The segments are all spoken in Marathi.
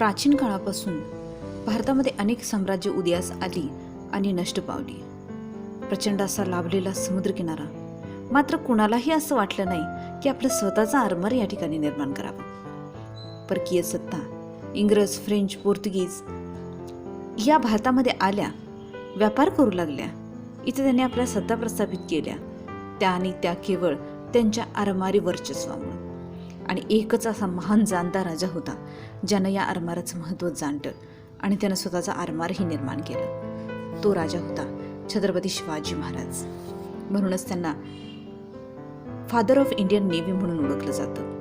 प्राचीन काळापासून भारतामध्ये अनेक साम्राज्य उदयास आली आणि नष्ट पावली. प्रचंड असा लाभलेला समुद्रकिनारा. मात्र कुणालाही असं वाटलं नाही की आपलं स्वतःचा आरमार या ठिकाणी निर्माण करावा. परकीय सत्ता इंग्रज फ्रेंच पोर्तुगीज या भारतामध्ये आल्या व्यापार करू लागल्या इथे त्यांनी आपल्या सत्ता प्रस्थापित केल्या. त्या आणि त्या केवळ त्यांच्या आरमारी वर्चस्वामुळे. आणि एकच असा महान जाणता राजा होता ज्यानं या आरमाराचं महत्त्व जाणतं आणि त्यानं स्वतःचा आरमारही निर्माण केला. तो राजा होता छत्रपती शिवाजी महाराज. म्हणूनच त्यांना फादर ऑफ इंडियन नेव्ही म्हणून ओळखलं जातं.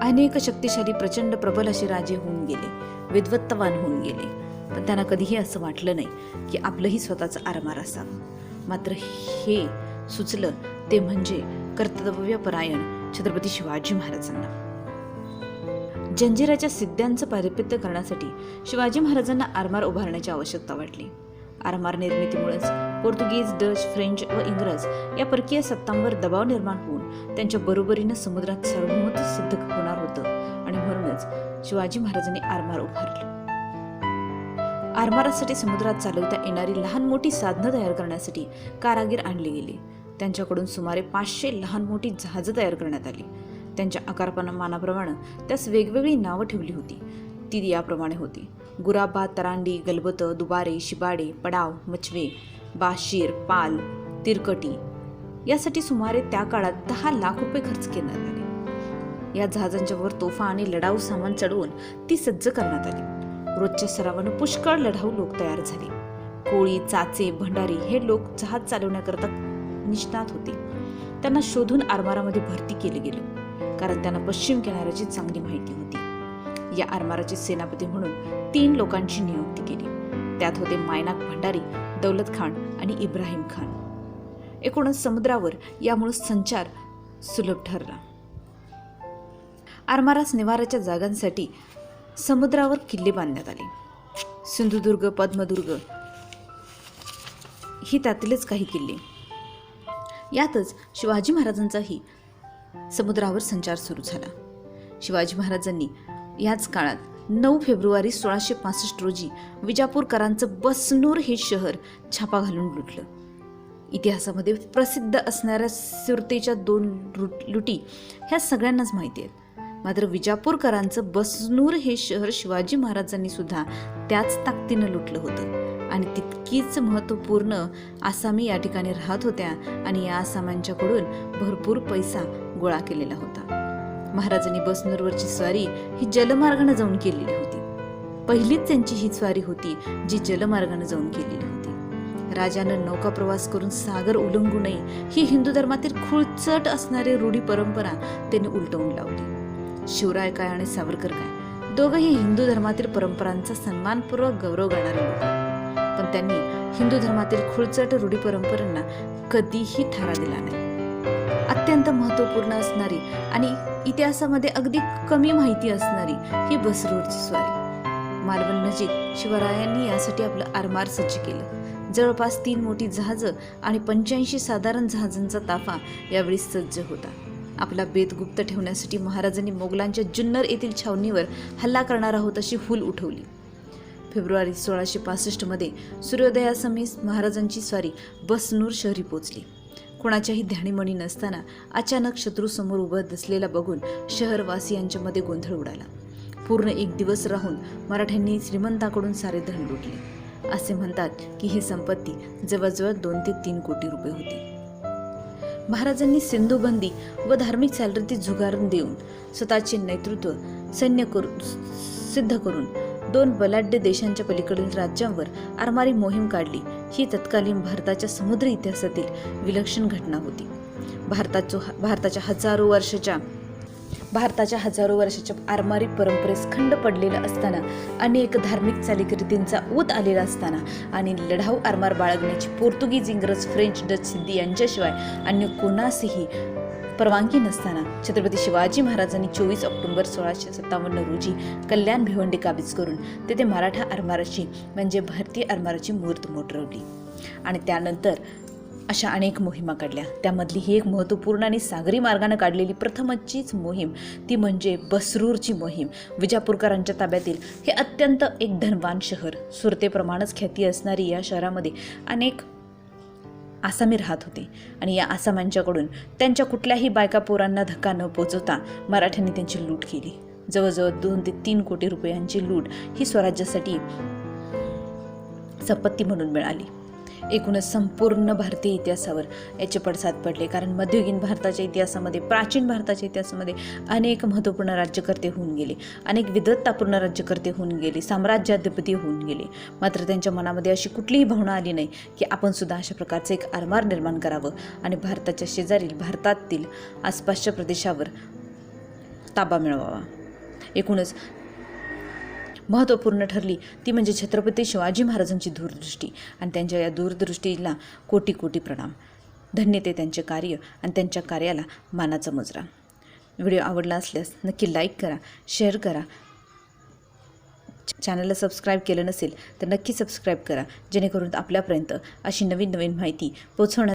अनेक शक्तिशाली प्रचंड प्रबल असे राजे होऊन गेले विद्वत्तवान होऊन गेले. पण त्यांना कधीही असं वाटलं नाही की आपलंही स्वतःचं आरमार असावं. मात्र हे सुचलं ते म्हणजे कर्तव्यपरायण छत्रपती शिवाजी महाराजांना. जंजिराच्या सिद्ध्यांचं पारिपत्य करण्यासाठी शिवाजी महाराजांना आरमार उभारण्याची आवश्यकता वाटली. आरमार निर्मितीमुळेच पोर्तुगीज डच फ्रेंच व इंग्रज या परकीय सत्तांवर दबाव निर्माण होऊन त्यांच्या बरोबरीनं समुद्रात सार्वभौमत्व सिद्ध होणार होतं आणि म्हणूनच शिवाजी महाराजांनी आरमार उभारलं. आरमारासाठी समुद्रात चालवता येणारी लहान मोठी साधनं तयार करण्यासाठी कारागीर आणले गेले. त्यांच्याकडून सुमारे पाचशे लहान मोठी जहाजं तयार करण्यात आली. त्यांच्या आकारपणमानाप्रमाणे त्यास वेगवेगळी नावं ठेवली होती. ती याप्रमाणे होती. गुराबा तरांडी गलबत दुबारे शिबाडे पडाव मचवे बाशीर पाल तिरकटी यासाठी सुमारे त्या काळात दहा लाख रुपये खर्च करण्यात आले या जहाजांच्या वर तोफा आणि लढाऊ सामान चढवून ती सज्ज करण्यात आली. रोजच्या सरावानं पुष्कळ लढाऊ लोक तयार झाले. कोळी चाचे भंडारी हे लोक जहाज चालवण्याकरता निष्णात होते. त्यांना शोधून आरमारामध्ये भरती केलं गेलं कारण त्यांना पश्चिम किनाऱ्याची चांगली माहिती होती. या आरमाराचे सेनापती म्हणून तीन लोकांची नियुक्ती केली. त्यात होते मायनाक भंडारी दौलत खान आणि इब्राहिम खान. एकूणच समुद्रावर यामुळे संचार सुलभ ठरला. आरमारास निवाराच्या जागांसाठी समुद्रावर किल्ले बांधण्यात आले. सिंधुदुर्ग पद्मदुर्ग ही त्यातीलच काही किल्ले. यातच शिवाजी महाराजांचाही समुद्रावर संचार सुरू झाला. शिवाजी महाराजांनी याच काळात नऊ फेब्रुवारी सोळाशे पासष्ट रोजी विजापूरकरांचं बसनूर हे शहर छापा घालून लुटलं. इतिहासामध्ये प्रसिद्ध असणाऱ्या सुरतेच्या दोन लुट लुटी ह्या सगळ्यांनाच माहिती आहेत. मात्र विजापूरकरांचं बसनूर हे शहर शिवाजी महाराजांनी सुद्धा त्याच ताकदीनं लुटलं होतं. आणि तितकीच महत्त्वपूर्ण आसामी या ठिकाणी राहत होत्या आणि या आसामांच्याकडून भरपूर पैसा गोळा केलेला होता. महाराजांनी बसनूरवरची स्वारी ही जलमार्गानं जाऊन केलेली होती. पहिलीच त्यांची ही स्वारी होती जी जलमार्गानं जाऊन केलेली होती. राजानं नौका प्रवास करून सागर उलंगू नये ही हिंदू धर्मातील खुळचट असणारी रूढी परंपरा त्यांनी उलटवून लावली. शिवराय काय आणि सावरकर काय? दोघंही हिंदू धर्मातील परंपरांचा सन्मानपूर्वक गौरव करणारे लोक. पण त्यांनी हिंदू धर्मातील खुळचट रूढी परंपरांना कधीही थारा दिला नाही. अत्यंत महत्त्वपूर्ण असणारी आणि इतिहासामध्ये अगदी कमी माहिती असणारी ही बसरूडची स्वारी. मालवण नजीक शिवरायांनी यासाठी आपलं आरमार सज्ज केलं. जवळपास तीन मोठी जहाजं आणि पंच्याऐंशी साधारण जहाजांचा ताफा यावेळी सज्ज होता. आपला बेत गुप्त ठेवण्यासाठी महाराजांनी मोगलांच्या जुन्नर येथील छावणीवर हल्ला करणार आहोत अशी हुल उठवली. फेब्रुवारी सोळाशे पासष्टमध्ये सूर्योदयासमीस महाराजांची स्वारी बसनूर शहरी पोचली. कोणाच्याही ध्यानीमणी नसताना अचानक शत्रूसमोर उभं दसलेला बघून शहरवासियांच्यामध्ये गोंधळ उडाला. पूर्ण एक दिवस राहून मराठ्यांनी श्रीमंताकडून सारे धन लुटले. असे म्हणतात की ही संपत्ती जवळजवळ दोन ते तीन कोटी रुपये होती. महाराजांनी सिंधुबंदी व धार्मिक चालरीती झुगारून देऊन स्वतःचे नेतृत्व सैन्य करून सिद्ध करून दोन बलाढ्य देशांच्या पलीकडील राज्यांवर आरमारी मोहीम काढली. ही तत्कालीन भारताच्या समुद्र इतिहासातील विलक्षण घटना होती. भारताचो भारताच्या हजारो वर्षाच्या भारताच्या हजारो वर्षाच्या आरमारी परंपरेस खंड पडलेला असताना अनेक धार्मिक चालीकरीतींचा ऊत आलेला असताना आणि लढाऊ आरमार बाळगण्याची पोर्तुगीज इंग्रज फ्रेंच डच सिद्धी यांच्याशिवाय अन्य कोणासही परवानगी नसताना छत्रपती शिवाजी महाराजांनी चोवीस ऑक्टोबर सोळाशे सत्तावन्न रोजी कल्याण भिवंडी काबीज करून तेथे मराठा आरमाराची म्हणजे भारतीय आरमाराची मूर्त मोटरवली आणि त्यानंतर अशा अनेक मोहिमा काढल्या. त्यामधली ही एक महत्त्वपूर्ण आणि सागरी मार्गानं काढलेली प्रथमचीच मोहीम ती म्हणजे बसरूरची मोहीम. विजापूरकरांच्या ताब्यातील हे अत्यंत एक धनवान शहर. सुरतेप्रमाणेच ख्याती असणारी या शहरामध्ये अनेक आसामी राहत होते. आणि या आसामांच्याकडून त्यांच्या कुठल्याही बायका पोरांना धक्का न पोचवता मराठ्यांनी त्यांची लूट केली. जवळजवळ दोन ते तीन कोटी रुपयांची लूट ही स्वराज्यासाठी संपत्ती म्हणून मिळाली. एकूणच संपूर्ण भारतीय इतिहासावर याचे पडसाद पडले. कारण मध्ययुगीन भारताच्या इतिहासामध्ये प्राचीन भारताच्या इतिहासामध्ये अनेक महत्त्वपूर्ण राज्यकर्ते होऊन गेले. अनेक विद्वत्तापूर्ण राज्यकर्ते होऊन गेले. साम्राज्याधिपती होऊन गेले. मात्र त्यांच्या मनामध्ये अशी कुठलीही भावना आली नाही की आपण सुद्धा अशा प्रकारचं एक आरमार निर्माण करावं आणि भारताच्या शेजारील भारतातील आसपासच्या प्रदेशावर ताबा मिळवावा. एकूणच महत्त्वपूर्ण ठरली. ती म्हणजे छत्रपती शिवाजी महाराजांची दूरदृष्टी आणि त्यांच्या या दूरदृष्टीला कोटी कोटी प्रणाम. धन्य ते त्यांचे कार्य आणि त्यांच्या कार्याला मानाचा मुजरा. व्हिडिओ आवडला असल्यास नक्की लाईक करा शेअर करा. चॅनलला सबस्क्राईब केलं नसेल तर नक्की सबस्क्राईब करा जेणेकरून आपल्यापर्यंत अशी नवीन नवीन माहिती पोहोचवण्यात